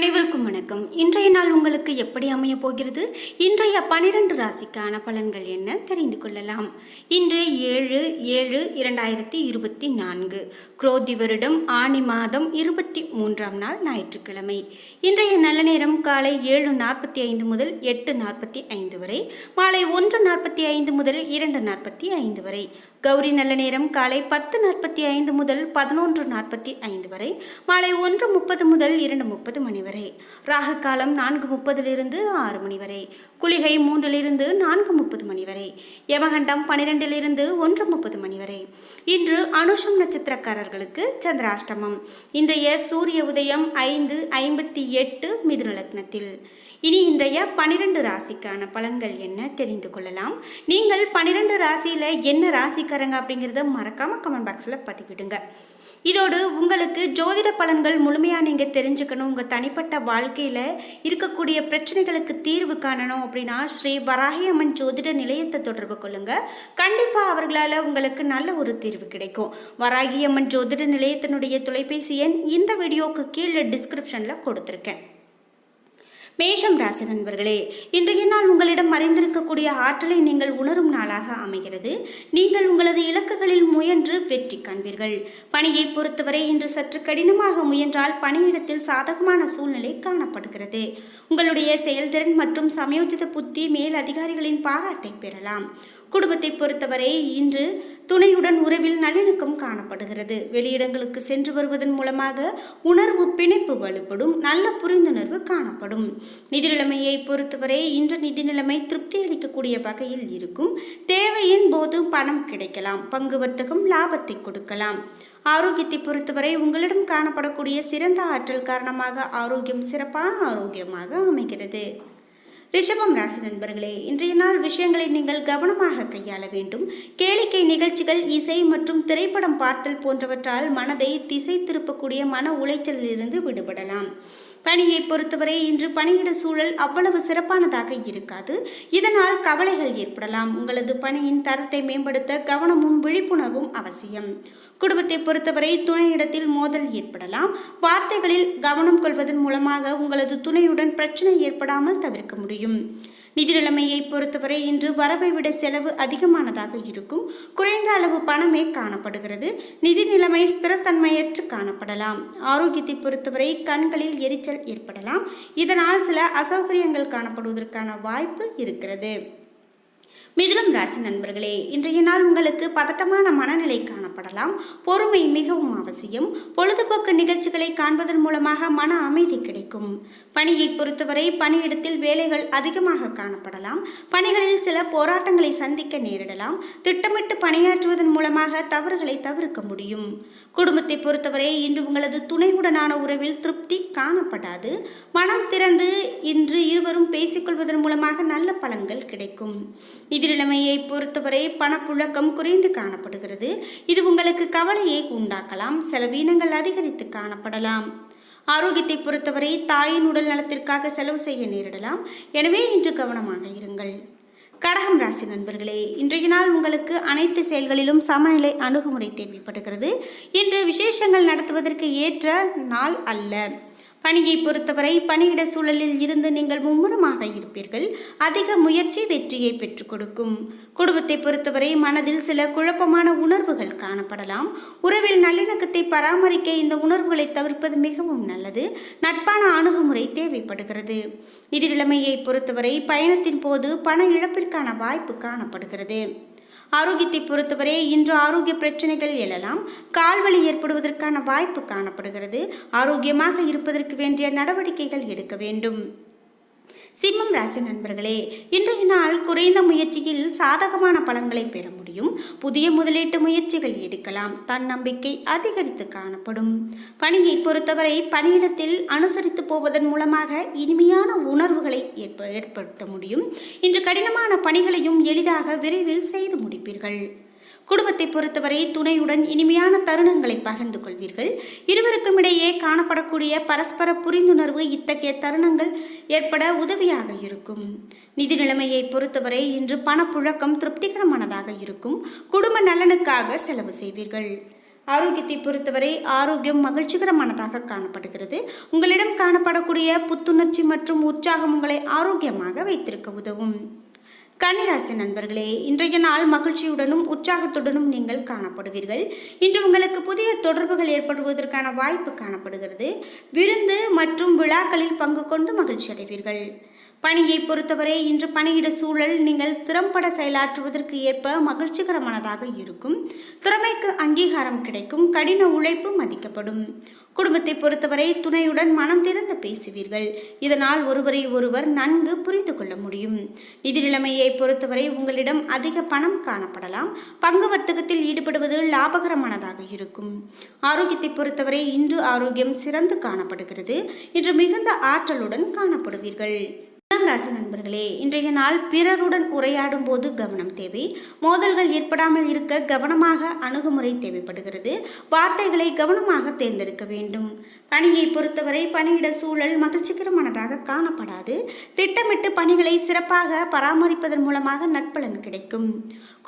அனைவருக்கும் வணக்கம். இன்றைய நாள் உங்களுக்கு எப்படி அமைய போகிறது? இன்றைய பனிரெண்டு ராசிக்கான பலன்கள் என்ன? தெரிந்து கொள்ளலாம். இன்று ஏழு ஏழு இரண்டாயிரத்தி இருபத்தி நான்கு. குரோதி வருடம் ஆணி மாதம் இருபத்தி மூன்றாம் நாள் ஞாயிற்றுக்கிழமை. இன்றைய நல்ல நேரம் காலை ஏழு நாற்பத்தி ஐந்து முதல் எட்டு நாற்பத்தி ஐந்து வரை மாலை ஒன்று நாற்பத்தி ஐந்து முதல் இரண்டு நாற்பத்தி ஐந்து வரை. கௌரி நல்ல நேரம் காலை பத்து நாற்பத்தி ஐந்து முதல் பதினொன்று நாற்பத்தி ஐந்து வரை மாலை ஒன்று முப்பது முதல் இரண்டு முப்பது மணி வரை ராகு காலம் நான்கு முப்பதிலிருந்து ஆறு மணி வரை குளிகை மூன்றிலிருந்து நான்கு முப்பது மணி வரை யமகண்டம் பனிரெண்டிலிருந்து ஒன்று முப்பது மணி வரை. இன்று அனுஷம் நட்சத்திரக்காரர்களுக்கு சந்திராஷ்டமம். இன்றைய சூரிய உதயம் ஐந்து ஐம்பத்தி எட்டு மிதுன லக்னத்தில். இனி இன்றைய பனிரெண்டு ராசிக்கான பலன்கள் என்ன தெரிந்து கொள்ளலாம். நீங்கள் பனிரெண்டு ராசியில் என்ன ராசிக்காரங்க அப்படிங்கிறத மறக்காமல் கமெண்ட் பாக்ஸில் பதிவிடுங்க. இதோடு உங்களுக்கு ஜோதிட பலன்கள் முழுமையாக நீங்கள் தெரிஞ்சுக்கணும். உங்கள் தனிப்பட்ட வாழ்க்கையில் இருக்கக்கூடிய பிரச்சனைகளுக்கு தீர்வு காணணும் அப்படின்னா ஸ்ரீ வராகி அம்மன் ஜோதிட நிலையத்தை தொடர்பு கொள்ளுங்கள் கண்டிப்பாக அவர்களால் உங்களுக்கு நல்ல ஒரு தீர்வு கிடைக்கும். வராகி அம்மன் ஜோதிட நிலையத்தினுடைய தொலைபேசி எண் இந்த வீடியோவுக்கு கீழே டிஸ்கிரிப்ஷனில் கொடுத்துருக்கேன். மேஷம் ராசி நண்பர்களே இன்றைய நாள் உங்களிடம் மறைந்திருக்கக்கூடிய ஆற்றலை நீங்கள் உணரும் நாளாக அமைகிறது. நீங்கள் உங்களது இலக்குகளில் முயன்று வெற்றி காண்பீர்கள். பணியை பொறுத்தவரை இன்று சற்று கடினமாக முயன்றால் பணியிடத்தில் சாதகமான சூழ்நிலை காணப்படுகிறது. உங்களுடைய செயல்திறன் மற்றும் சமயோஜித புத்தி மேல் அதிகாரிகளின் பாராட்டை பெறலாம். குடும்பத்தை பொறுத்தவரை இன்று துணையுடன் உறவில் நல்லிணக்கம் காணப்படுகிறது. வெளியிடங்களுக்கு சென்று வருவதன் மூலமாக உணர்வு பிணைப்பு வலுப்படும் நல்ல புரிந்துணர்வு காணப்படும். நிதி நிலைமையை பொறுத்தவரை இன்று நிதி நிலைமை திருப்தி அளிக்கக்கூடிய வகையில் இருக்கும். தேவையின் போது பணம் கிடைக்கலாம் பங்கு வர்த்தகம் லாபத்தை கொடுக்கலாம். ஆரோக்கியத்தை பொறுத்தவரை உங்களிடம் காணப்படக்கூடிய சிறந்த ஆற்றல் காரணமாக ஆரோக்கியம் சிறப்பான ஆரோக்கியமாக அமைகிறது. ரிஷபம் ராசி நண்பர்களே இன்றைய நாள் விஷயங்களை நீங்கள் கவனமாக கையாள வேண்டும். கேளிக்கை நிகழ்ச்சிகள் இசை மற்றும் திரைப்படம் பார்த்தல் போன்றவற்றால் மனதை திசை திருப்பக்கூடிய மன உளைச்சலிலிருந்து விடுபடலாம். பணியை பொறுத்தவரை இன்று பணியிட சூழல் அவ்வளவு சிறப்பானதாக இருக்காது. இதனால் கவலைகள் ஏற்படலாம். உங்களது பணியின் தரத்தை மேம்படுத்த கவனமும் விழிப்புணர்வும் அவசியம். குடும்பத்தை பொறுத்தவரை துணையிடத்தில் மோதல் ஏற்படலாம். வார்த்தைகளில் கவனம் கொள்வதன் மூலமாக உங்களது துணையுடன் பிரச்சனை ஏற்படாமல் தவிர்க்க முடியும். நிதி நிலைமையை பொறுத்தவரை இன்று வரவை விட செலவு அதிகமானதாக இருக்கும். குறைந்த அளவு பணமே காணப்படுகிறது. நிதி நிலைமை ஸ்திரத்தன்மையற்று காணப்படலாம். ஆரோக்கியத்தை பொறுத்தவரை கண்களில் எரிச்சல் ஏற்படலாம். இதனால் சில அசௌகரியங்கள் காணப்படுவதற்கான வாய்ப்பு இருக்கிறது. மிதுனம் ராசி நண்பர்களே இன்றைய நாள் உங்களுக்கு பதட்டமான மனநிலை காணப்படலாம். பொறுமை மிகவும் அவசியம். பொழுதுபோக்கு நிகழ்ச்சிகளை காண்பதன் மூலமாக மன அமைதி கிடைக்கும். பணியை பொறுத்தவரை பணியிடத்தில் வேலைகள் அதிகமாக காணப்படலாம். பணிகளில் சில போராட்டங்களை சந்திக்க நேரிடலாம். திட்டமிட்டு பணியாற்றுவதன் மூலமாக தவறுகளை தவிர்க்க முடியும். குடும்பத்தை பொறுத்தவரை இன்று உங்களது துணையுடனான உறவில் திருப்தி காணப்படாது. மனம் திறந்து இன்று இருவரும் பேசிக்கொள்வதன் மூலமாக நல்ல பலன்கள் கிடைக்கும். நிதிநிலைமையை பொறுத்தவரை பணப்புழக்கம் குறைந்து காணப்படுகிறது. இது உங்களுக்கு கவலையை உண்டாக்கலாம். செலவீனங்கள் அதிகரித்து காணப்படலாம். ஆரோக்கியத்தை பொறுத்தவரை தாயின் உடல் நலத்திற்காக செலவு செய்ய நேரிடலாம். எனவே இன்று கவனமாக இருங்கள். கடகம் ராசி நண்பர்களே இன்றைய நாள் உங்களுக்கு அனைத்து செயல்களிலும் சமநிலை அணுகுமுறை தேவைப்படுகிறது. இன்று விசேஷங்கள் நடத்துவதற்கு ஏற்ற நாள் அல்ல. பணியை பொறுத்தவரை பணியிட சூழலில் இருந்து நீங்கள் மும்முரமாக இருப்பீர்கள். அதிக முயற்சி வெற்றியை பெற்றுக் கொடுக்கும். குடும்பத்தை பொறுத்தவரை மனதில் சில குழப்பமான உணர்வுகள் காணப்படலாம். உறவில் நல்லிணக்கத்தை பராமரிக்க இந்த உணர்வுகளை தவிர்ப்பது மிகவும் நல்லது. நட்பான அணுகுமுறை தேவைப்படுகிறது. நிதி நிலைமையை பொறுத்தவரை பயணத்தின் போது பண இழப்பிற்கான வாய்ப்பு காணப்படுகிறது. ஆரோக்கியத்தை பொறுத்தவரை இன்று ஆரோக்கிய பிரச்சனைகள் எழலாம். கால்வலி ஏற்படுவதற்கான வாய்ப்பு காணப்படுகிறது. ஆரோக்கியமாக இருப்பதற்கு வேண்டிய நடவடிக்கைகள் எடுக்க வேண்டும். சிம்மம் ராசி நண்பர்களே இன்றைய நாள் குறைந்த முயற்சியில் சாதகமான பலன்களை பெற முடியும். புதிய முதலீட்டு முயற்சிகள் எடுக்கலாம். தன்னம்பிக்கை அதிகரித்து காணப்படும். பணியை பொறுத்தவரை பணியிடத்தில் அனுசரித்து போவதன் மூலமாக இனிமையான உணர்வுகளை ஏற்ப ஏற்படுத்த முடியும். இன்று கடினமான பணிகளையும் எளிதாக விரைவில் செய்து முடிப்பீர்கள். குடும்பத்தை பொறுத்தவரை துணையுடன் இனிமையான தருணங்களை பகிர்ந்து கொள்வீர்கள். இருவருக்கும் இடையே காணப்படக்கூடிய பரஸ்பர புரிந்துணர்வு இத்தகைய தருணங்கள் ஏற்பட உதவியாக இருக்கும். நிதி நிலைமையை பொறுத்தவரை இன்று பணப்புழக்கம் திருப்திகரமானதாக இருக்கும். குடும்ப நலனுக்காக செலவு செய்வீர்கள். ஆரோக்கியத்தை பொறுத்தவரை ஆரோக்கியம் மகிழ்ச்சிகரமானதாக காணப்படுகிறது. உங்களிடம் காணப்படக்கூடிய புத்துணர்ச்சி மற்றும் உற்சாகம் உங்களை ஆரோக்கியமாக வைத்திருக்க உதவும். கன்னிராசி நண்பர்களே இன்றைய நாள் மகிழ்ச்சியுடனும் உற்சாகத்துடனும் நீங்கள் காணப்படுவீர்கள். இன்று உங்களுக்கு புதிய தொடர்புகள் ஏற்படுவதற்கான வாய்ப்பு காணப்படுகிறது. விருந்து மற்றும் விழாக்களில் பங்கு கொண்டு மகிழ்ச்சி அடைவீர்கள் பணியை பொறுத்தவரை இன்று பணியிட சூழல் நீங்கள் திறம்பட செயலாற்றுவதற்கு ஏற்ப மகிழ்ச்சிகரமானதாக இருக்கும். திறமைக்கு அங்கீகாரம் கிடைக்கும். கடின உழைப்பு மதிக்கப்படும். குடும்பத்தை பொறுத்தவரை துணையுடன் மனம் திறந்து பேசுவீர்கள். இதனால் ஒருவரை ஒருவர் நன்கு புரிந்து கொள்ள முடியும். நிதி நிலைமையை பொறுத்தவரை உங்களிடம் அதிக பணம் காணப்படலாம். பங்கு வர்த்தகத்தில் ஈடுபடுவது லாபகரமானதாக இருக்கும். ஆரோக்கியத்தை பொறுத்தவரை இன்று ஆரோக்கியம் சிறந்து காணப்படுகிறது. இன்று மிகுந்த ஆற்றலுடன் காணப்படுவீர்கள். துலாம் ராசி நண்பர்களே இன்றைய நாள் பிறருடன் உரையாடும் போது கவனம் தேவை. மோதல்கள் ஏற்படாமல் இருக்க கவனமாக அணுகுமுறை தேவைப்படுகிறது. வார்த்தைகளை கவனமாக தேர்ந்தெடுக்க வேண்டும். பணியை பொறுத்தவரை பணியிட சூழல் மகிழ்ச்சிகரமானதாக காணப்படாது. திட்டமிட்டு பணிகளை சிறப்பாக பராமரிப்பதன் மூலமாக நட்பலன் கிடைக்கும்.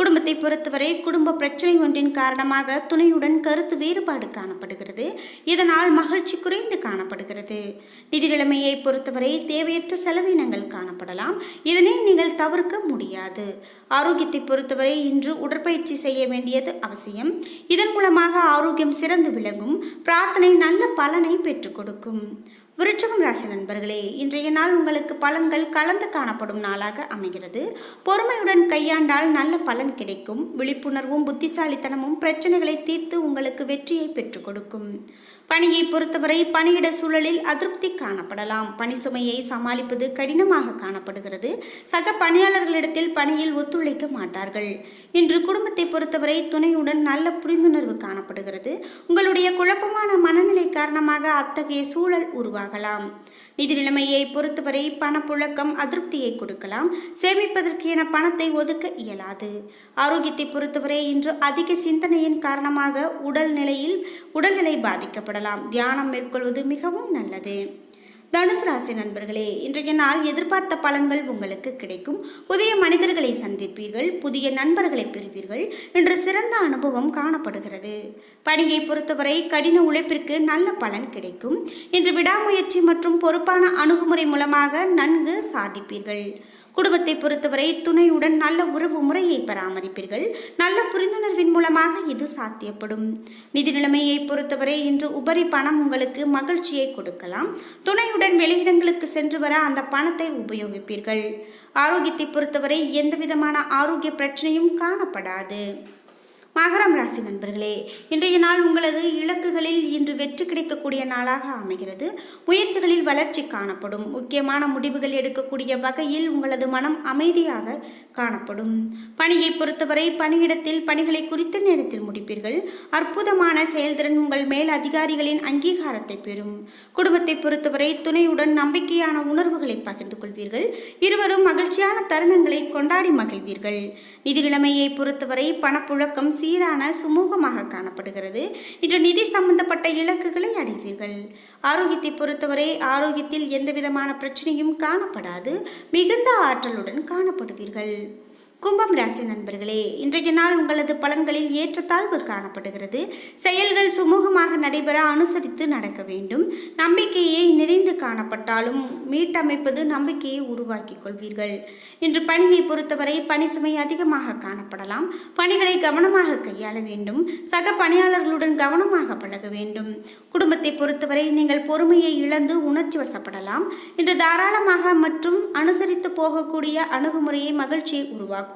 குடும்பத்தை பொறுத்தவரை குடும்ப பிரச்சனை ஒன்றின் காரணமாக துணையுடன் கருத்து வேறுபாடு காணப்படுகிறது. இதனால் மகிழ்ச்சி குறைந்து காணப்படுகிறது. நிதிநிலைமையை பொறுத்தவரை தேவையற்ற செலவினங்கள் காணப்படலாம். இதனை நீங்கள் தவிர்க்க முடியாது. ஆரோக்கியத்தை பொறுத்தவரை இன்று உடற்பயிற்சி செய்ய வேண்டியது அவசியம். இதன் மூலமாக ஆரோக்கியம் சிறந்து விளங்கும். பிரார்த்தனை நல்ல பலனை பெற்றுக் கொடுக்கும். விருச்சகம் ராசி நண்பர்களே இன்றைய நாள் உங்களுக்கு பலன்கள் கலந்து காணப்படும் நாளாக அமைகிறது. பொறுமையுடன் கையாண்டால் நல்ல பலன் கிடைக்கும். விழிப்புணர்வும் புத்திசாலித்தனமும் பிரச்சனைகளை தீர்த்து உங்களுக்கு வெற்றியை பெற்றுக் கொடுக்கும். பணியை பொறுத்தவரை பணியிட சூழலில் அதிருப்தி காணப்படலாம். பணி சுமையை சமாளிப்பது கடினமாக காணப்படுகிறது. சக பணியாளர்களிடத்தில் பணியில் ஒத்துழைக்க மாட்டார்கள். இன்று குடும்பத்தை பொறுத்தவரை துணையுடன் நல்ல புரிந்துணர்வு காணப்படுகிறது. உங்களுடைய குழப்பமான மனநிலை காரணமாக அத்தகைய சூழல் உருவாகலாம். நிதி நிலைமையை பொறுத்தவரை பணப்புழக்கம் அதிருப்தியை கொடுக்கலாம். சேமிப்பதற்கு என பணத்தை ஒதுக்க இயலாது. ஆரோக்கியத்தை பொறுத்தவரை இன்று அதிக சிந்தனையின் காரணமாக உடல் நிலையில் உடல்நிலை பாதிக்கப்படலாம். தியானம் மேற்கொள்வது மிகவும் நல்லது. தனுசு ராசி நண்பர்களே இன்றைய நாள் எதிர்பார்த்த பலன்கள் உங்களுக்கு கிடைக்கும். புதிய மனிதர்களை சந்திப்பீர்கள் புதிய நண்பர்களை பெறுவீர்கள். இன்று சிறந்த அனுபவம் காணப்படுகிறது. பணியை பொறுத்தவரை கடின உழைப்பிற்கு நல்ல பலன் கிடைக்கும். இன்று விடாமுயற்சி மற்றும் பொறுப்பான அணுகுமுறை மூலமாக நன்கு சாதிப்பீர்கள். குடும்பத்தை பொறுத்தவரை துணையுடன் நல்ல உறவு முறையை பராமரிப்பீர்கள். நல்ல புரிந்துணர்வின் மூலமாக இது சாத்தியப்படும். நிதி நிலைமையை பொறுத்தவரை இன்று உபரி பணம் உங்களுக்கு மகிழ்ச்சியை கொடுக்கலாம். துணையுடன் வெளியிடங்களுக்கு சென்று வர அந்த பணத்தை உபயோகிப்பீர்கள். ஆரோக்கியத்தை பொறுத்தவரை எந்த விதமான ஆரோக்கிய பிரச்சனையும் காணப்படாது. மகரம் ராசி நண்பர்களே இன்றைய நாள் உங்களது இலக்கு வெற்றி நாளாக அமைகிறது. முயற்சிகளில் வளர்ச்சி காணப்படும். முக்கியமான முடிவுகள் எடுக்கக்கூடிய வகையில் உங்களது மனம் அமைதியாக காணப்படும். பணியை பொறுத்தவரை பணியிடத்தில் பணிகளை குறித்த நேரத்தில் முடிப்பீர்கள். அற்புதமான செயல்திறன் உங்கள் மேல் அதிகாரிகளின் அங்கீகாரத்தை பெறும். குடும்பத்தை பொறுத்தவரை துணையுடன் நம்பிக்கையான உணர்வுகளை பகிர்ந்து கொள்வீர்கள். இருவரும் மகிழ்ச்சியான தருணங்களை கொண்டாடி மகிழ்வீர்கள். நிதி நிலைமையை பொறுத்தவரை பணப்புழக்கம் சீரான சுமூகமாக காணப்படுகிறது. இன்று நிதி சம்பந்தப்பட்ட இலக்குகளை அடைவீர்கள். ஆரோக்கியத்தை பொறுத்தவரை ஆரோக்கியத்தில் எந்தவிதமான பிரச்சனையும் காணப்படாது. மிகுந்த ஆற்றலுடன் காணப்படுவீர்கள். கும்பம் ராசி நண்பர்களே இன்றைய நாள் உங்களது பலன்களில் ஏற்றத்தாழ்வு காணப்படுகிறது. செயல்கள் சுமூகமாக நடைபெற அனுசரித்து நடக்க வேண்டும். நம்பிக்கையை நிறைந்து காணப்பட்டாலும் மீட்டமைப்பது நம்பிக்கையை உருவாக்கிக் கொள்வீர்கள். இன்று பணியை பொறுத்தவரை பணி சுமை அதிகமாக காணப்படலாம். பணிகளை கவனமாக கையாள வேண்டும். சக பணியாளர்களுடன் கவனமாக பழக வேண்டும். குடும்பத்தை பொறுத்தவரை நீங்கள் பொறுமையை இழந்து உணர்ச்சி வசப்படலாம். இன்று தாராளமாக மற்றும் அனுசரித்து போகக்கூடிய அணுகுமுறையை மகிழ்ச்சியை உருவாக்கும்.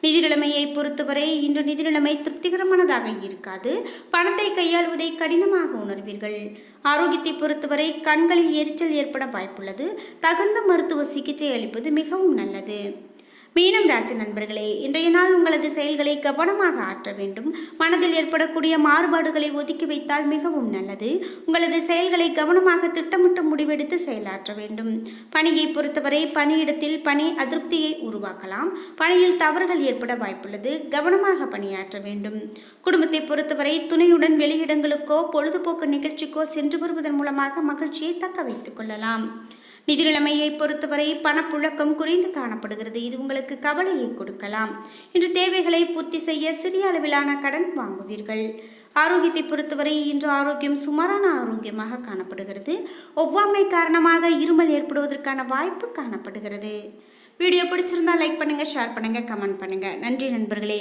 நிதி நிலைமையை பொறுத்தவரை இன்று நிதி நிலைமை திருப்திகரமானதாக இருக்காது. பணத்தை கையாளுவதை கடினமாக உணர்வீர்கள். ஆரோக்கியத்தை பொறுத்தவரை கண்களில் எரிச்சல் ஏற்பட வாய்ப்புள்ளது. தகுந்த மருத்துவ சிகிச்சை அளிப்பது மிகவும் நல்லது. மீனம் ராசி நண்பர்களே இன்றைய நாள் உங்களது செயல்களை கவனமாக ஆற்ற வேண்டும். மனதில் ஏற்படக்கூடிய மாறுபாடுகளை ஒதுக்கி வைத்தால் மிகவும் நல்லது. உங்களது செயல்களை கவனமாக திட்டமிட்டு முடிவெடுத்து செயலாற்ற வேண்டும். பணியை பொறுத்தவரை பணியிடத்தில் பணி அதிருப்தியை உருவாக்கலாம். பணியில் தவறுகள் ஏற்பட வாய்ப்புள்ளது. கவனமாக பணியாற்ற வேண்டும். குடும்பத்தை பொறுத்தவரை துணையுடன் வெளியிடங்களுக்கோ பொழுதுபோக்கு நிகழ்ச்சிக்கோ சென்று வருவதன் மூலமாக மகிழ்ச்சியை தக்க வைத்துக் கொள்ளலாம். நிதி நிலைமையை பொறுத்தவரை பணப்புழக்கம் குறைந்து காணப்படுகிறது. இது உங்களுக்கு கவலையை கொடுக்கலாம். இன்று தேவைகளை பூர்த்தி செய்ய சிறிய அளவிலான கடன் வாங்குவீர்கள். ஆரோக்கியத்தை பொறுத்தவரை இன்று ஆரோக்கியம் சுமாரான ஆரோக்கியமாக காணப்படுகிறது. ஒவ்வாமை காரணமாக இருமல் ஏற்படுவதற்கான வாய்ப்பு காணப்படுகிறது. வீடியோ பிடிச்சிருந்தா லைக் பண்ணுங்கள் ஷேர் பண்ணுங்கள் கமெண்ட் பண்ணுங்கள் நன்றி நண்பர்களே.